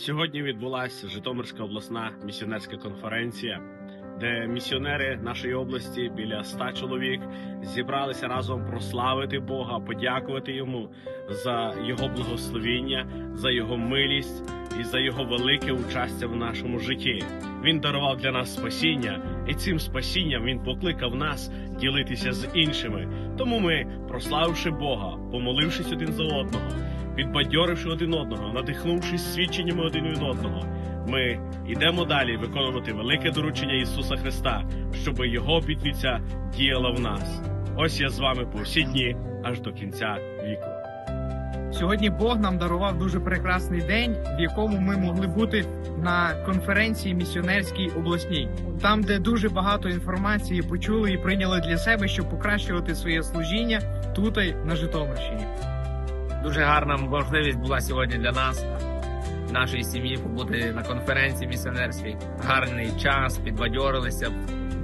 Сьогодні відбулася Житомирська обласна місіонерська конференція, де місіонери нашої області біля ста чоловік зібралися разом прославити Бога, подякувати йому за його благословіння, за його милість і за його велике участя в нашому житті. Він дарував для нас спасіння, і цим спасінням він покликав нас ділитися з іншими. Тому ми, прославивши Бога, помолившись один за одного, підбадьоривши один одного, надихнувшись свідченнями один від одного, ми йдемо далі виконувати велике доручення Ісуса Христа, щоб Його обітниця діяла в нас. Ось я з вами по всі дні аж до кінця віку. Сьогодні Бог нам дарував дуже прекрасний день, в якому ми могли бути на конференції місіонерській обласній, там, де дуже багато інформації почули і прийняли для себе, щоб покращувати своє служіння тут на Житомирщині. Дуже гарна можливість була сьогодні для нас, нашої сім'ї, побути на конференції місіонерській. Гарний час, підбадьорилися,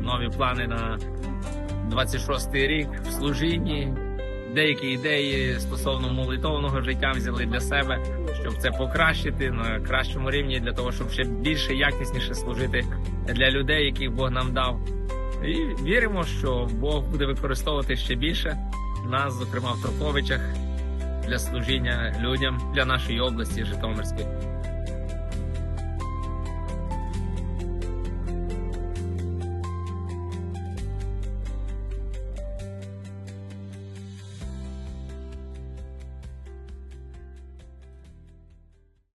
нові плани на 26-й рік в служінні. Деякі ідеї стосовно молитовного життя взяли для себе, щоб це покращити на кращому рівні, для того, щоб ще більше якісніше служити для людей, яких Бог нам дав. І віримо, що Бог буде використовувати ще більше нас, зокрема в Троковичах, для служіння людям для нашої області Житомирської.